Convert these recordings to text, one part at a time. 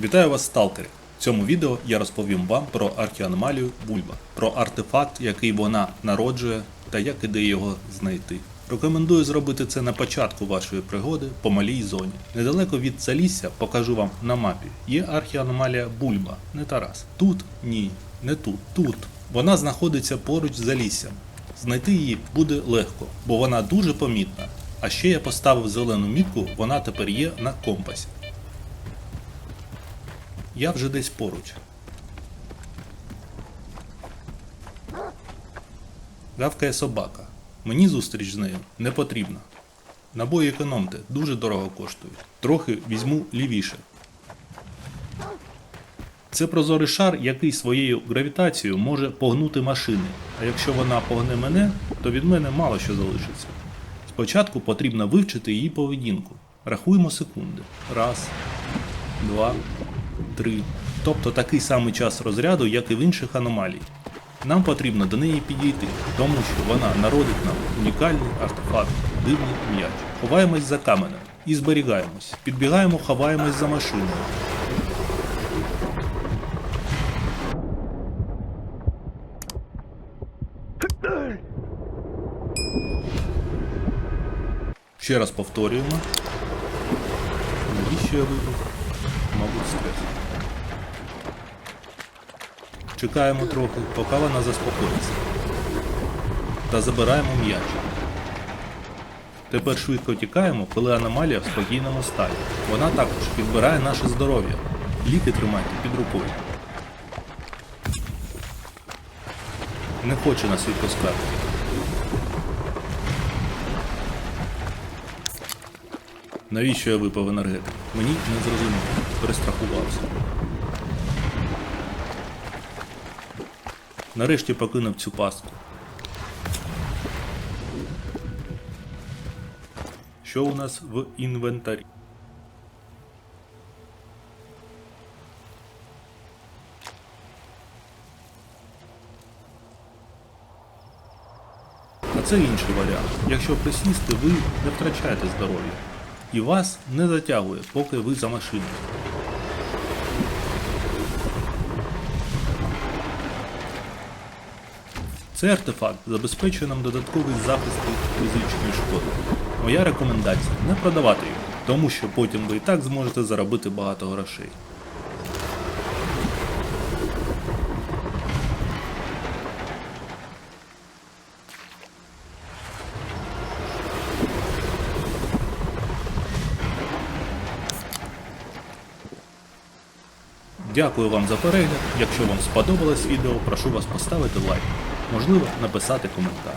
Вітаю вас, сталкери! В цьому відео я розповім вам про архіаномалію Бульба, про артефакт, який вона народжує, та як іде його знайти. Рекомендую зробити це на початку вашої пригоди по малій зоні. Недалеко від Залісся покажу вам на мапі. Є архіаномалія Бульба, не Тарас. Тут ні, не тут, тут. Вона знаходиться поруч з Заліссям. Знайти її буде легко, бо вона дуже помітна. А ще я поставив зелену мітку, вона тепер є на компасі. Я вже десь поруч. Гавкає собака. Мені зустріч з нею не потрібна. Набої економте, дуже дорого коштують. Трохи візьму лівіше. Це прозорий шар, який своєю гравітацією може погнути машини. А якщо вона погне мене, то від мене мало що залишиться. Спочатку потрібно вивчити її поведінку. Рахуємо секунди. Раз, два, три. Тобто такий самий час розряду, як і в інших аномалій. Нам потрібно до неї підійти, тому що вона народить нам унікальний артефакт, дивний м'яч. Ховаємось за каменем і зберігаємось. Підбігаємо, ховаємось за машиною. Ще раз повторюємо. Навіщо я вибрав? Мабуть, стрес. Чекаємо трохи, поки вона заспокоїться. Та забираємо м'яч. Тепер швидко тікаємо, коли аномалія в спокійному стані. Вона також підбирає наше здоров'я. Ліки тримайте під рукою. Не хоче нас відпускати. Навіщо я випив енергетик? Мені не зрозуміло. Перестрахувався. Нарешті покинув цю пастку. Що у нас в інвентарі? А це інший варіант. Якщо присісти, ви не втрачаєте здоров'я. І вас не затягує, поки ви за машиною. Цей артефакт забезпечує нам додатковий захист від фізичної шкоди. Моя рекомендація не продавати його, тому що потім ви і так зможете заробити багато грошей. Дякую вам за перегляд. Якщо вам сподобалось відео, прошу вас поставити лайк, можливо, написати коментар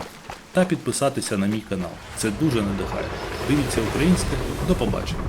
та підписатися на мій канал. Це дуже надихає. Дивіться українське. До побачення.